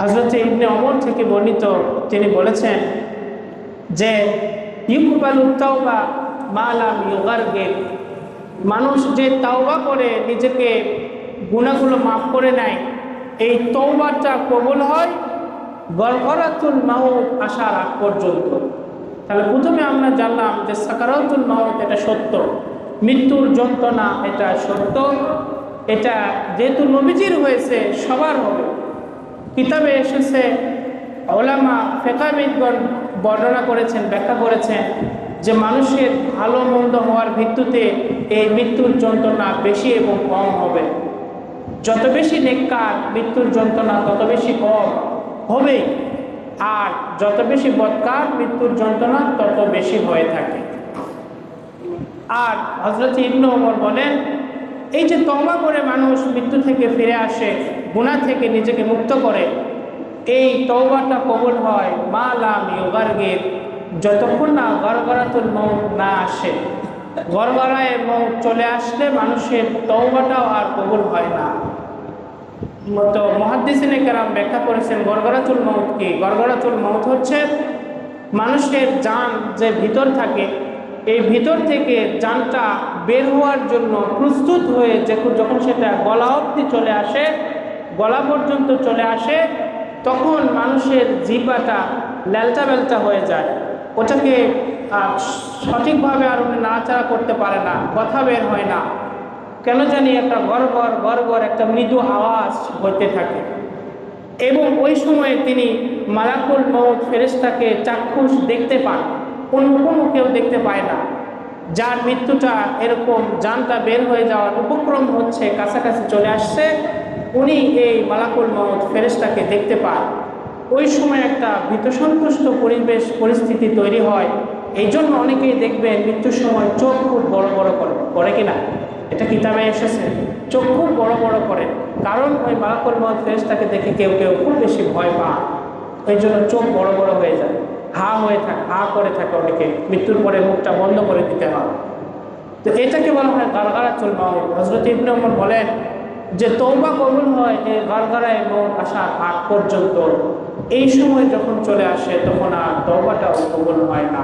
হজরত ইবনে অমর থেকে বর্ণিত তিনি বলেছেন যে ইউকুবাল উত্তাওবা মালাম ইউগারগে মানুষ যে তাওবা করে, নিজেকে গুণাগুলো মাফ করে নেয়, এই তৌবাটা কবুল হয় গড়গড়াতুল মাহুদ আসার আগ পর্যন্ত। তাহলে প্রথমে আমরা জানলাম যে সাকারাতুল মাহুদ এটা সত্য, মৃত্যুর যন্ত্রণা এটা সত্য, এটা যেহেতু নবীজির হয়েছে, সবার হবে। কিতাবে এসেছে, ওলামা ফেকাবিদগণ বর্ণনা করেছেন, ব্যাখ্যা করেছেন যে মানুষের ভালো মন্দ হওয়ার ভিত্তিতে এই মৃত্যুর যন্ত্রণা বেশি এবং কম হবে। যত বেশি নেককার মৃত্যুর যন্ত্রণা, তত বেশি কম হবে আর যত বেশি বৎকার মৃত্যুর যন্ত্রণা, তত বেশি হয়ে থাকে। আর হজরত ইবনু ওমর বলেন এই যে তবা করে মানুষ মৃত্যু থেকে ফিরে আসে গুণা থেকে নিজেকে মুক্ত করে, এই তওবাটা কবুল হয় মা লাম ইউগার্গের, যতক্ষণ না গড়গড়াতুল মৌত না আসে। গড়গড়ায় মৌত চলে আসলে মানুষের তওবাটাও আর কবুল হয় না। তো মহাদ্দিসিনে কেরাম ব্যাখ্যা করেছেন, গড়গড়াতুল মৌত কি? গড়গড়াতুল মৌত হচ্ছে মানুষের যান যে ভিতর থাকে এই ভিতর থেকে যানটা বের হওয়ার জন্য প্রস্তুত হয়ে যখন সেটা গলা অবধি চলে আসে, গলা পর্যন্ত চলে আসে, তখন মানুষের জিবাটা ল্যালটা বেলটা হয়ে যায়। ওটাকে সঠিকভাবে আর উনি নাড়াচাড়া করতে পারে না, কথা বের হয় না। কেন জানি একটা গড় গড় গড় গড় একটা মৃদু আওয়াজ হইতে থাকে। এবং ওই সময়ে তিনি মালাকুল মৌত ফেরেশতাকে চাক্ষুষ দেখতে পান। কোনো কেউ দেখতে পায় না। যার মৃত্যুটা এরকম জানটা বের হয়ে যাওয়ার উপক্রম হচ্ছে, কাছাকাছি চলে আসছে, উনি এই মালাকুল মৌত ফেরেশতাকে দেখতে পান। ওই সময় একটা ভীতসন্তুষ্ট পরিবেশ, পরিস্থিতি তৈরি হয়। এই জন্য অনেকেই দেখবেন মৃত্যুর সময় চোখ খুব বড় বড় করে করে কিনা এটা কিতাবে এসেছে। চোখ খুব বড় বড় করে। কারণ ওই মালাকুল মত ফেরেশতাকে দেখে কেউ কেউ খুব বেশি ভয় পায়। ওই জন্য চোখ বড় বড় হয়ে যায়। হা হয়ে থাকে, হা করে থাকে অনেকে মৃত্যুর পরে মুখটা বন্ধ করে দিতে হয়। তো এটাকে বলা হয় গারগারা চল বা হজরত ইবনে বলেন যে তৌবা কবুল হয় এই গারগারা এবং আসা আগ পর্যন্ত। এই সময় যখন চলে আসে, তখন আর তৌবাটাও কবুল হয় না।